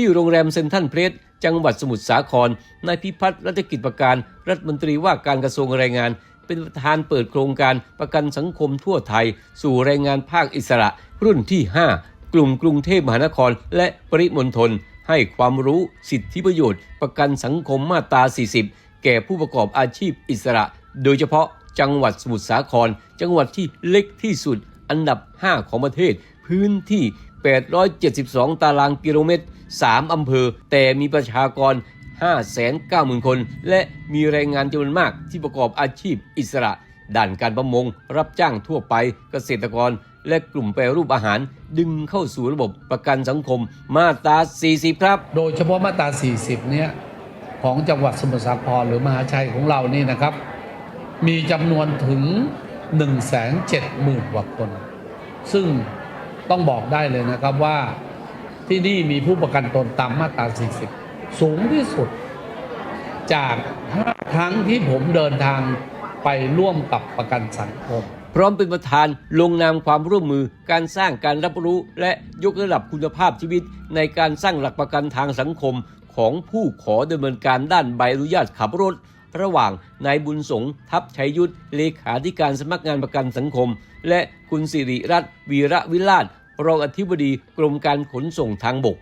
ที่โรงแรมเซนทัลเพลสจังหวัดสมุทรสาครนายพิพัฒน์รัชกิจประการ รัฐมนตรีว่าการกระทรวงแรงงาน เป็นประธานเปิดโครงการประกันสังคมทั่วไทย สู่แรงงานภาคอิสระ รุ่นที่ 5 กลุ่มกรุงเทพมหานคร และปริมณฑลให้ความรู้สิทธิประโยชน์ ประกันสังคมมาตรา 40 แก่ผู้ประกอบอาชีพอิสระ โดยเฉพาะจังหวัดสมุทรสาคร จังหวัดที่เล็กที่สุด อันดับ 5 ของประเทศ พื้นที่ 872 ตารางกิโลเมตร 3 อำเภอ แต่มีประชากร 590,000 คน และมีแรงงานจำนวนมากที่ประกอบอาชีพอิสระ ด้านการประมง รับจ้างทั่วไปเกษตรกร และกลุ่มแปรรูปอาหาร ดึงเข้าสู่ระบบประกันสังคมมาตรา 40 ครับ โดยเฉพาะมาตรา 40 เนี่ยของจังหวัดสมุทรสาครหรือมหาชัยของเรานี่นะครับ มีจำนวนถึง 170,000กว่าคน ซึ่ง ต้องบอกได้เลยนะครับว่าที่นี่มีผู้ประกันตนตามมาตรา 40 สูงที่สุด จาก5ครั้งที่ผมเดินทางไปร่วมกับประกันสังคม พร้อมเป็นประธานลงนามความร่วมมือการสร้างการรับรู้และยกระดับคุณภาพชีวิต ในการสร้างหลักประกันทางสังคมของผู้ขอดำเนินการด้านใบอนุญาตขับรถ ระหว่างนายบุญสงทัพชัยยุทธเลขาธิการสำนักงานประกันสังคม และคุณสิริรัตน์วีระวิลาศ รองอธิบดีกรมการขนส่งทางบก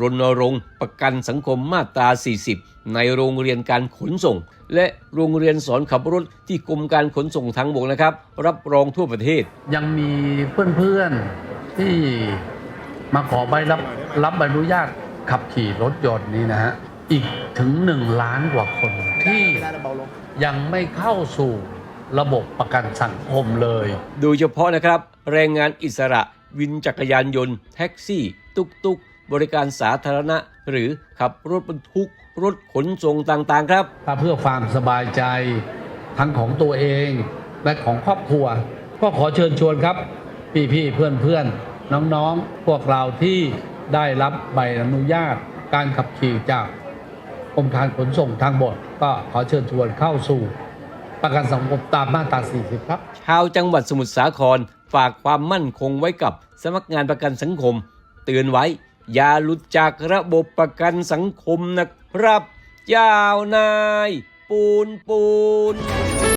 รณรงค์ประกันสังคมมาตรา 40 ในโรงเรียนการขนส่ง และโรงเรียนสอนขับรถที่กรมการขนส่งทางบกนะครับ รับรองทั่วประเทศ ยังมีเพื่อนๆที่มาขอใบรับรับใบอนุญาตขับขี่รถยนต์นี้นะฮะอีกถึงหนึ่งล้านกว่าคนที่ยังไม่เข้าสู่ระบบประกันสังคมเลย โดยเฉพาะนะครับ แรงงานอิสระ วินจักรยานยนต์ แท็กซี่ ตุกตุกบริการสาธารณะ หรือขับรถบรรทุก รถขนส่งต่างๆ ครับ ถ้าเพื่อความสบายใจทั้งของตัวเองและของครอบครัว ก็ขอเชิญชวนครับ พี่ๆเพื่อนๆ น้องๆ พวกเราที่ได้รับใบอนุญาตการขับขี่จากกรมการขนส่งทางบกก็ขอเชิญชวนเข้าสู่ ประกันสังคมตามมาตรา 40 ครับ ชาวจังหวัดสมุทรสาคร ฝากความมั่นคงไว้กับสำนักงานประกันสังคม เตือนไว้ อย่าหลุดจากระบบประกันสังคมนะครับ ยาวนาย ปูนปูน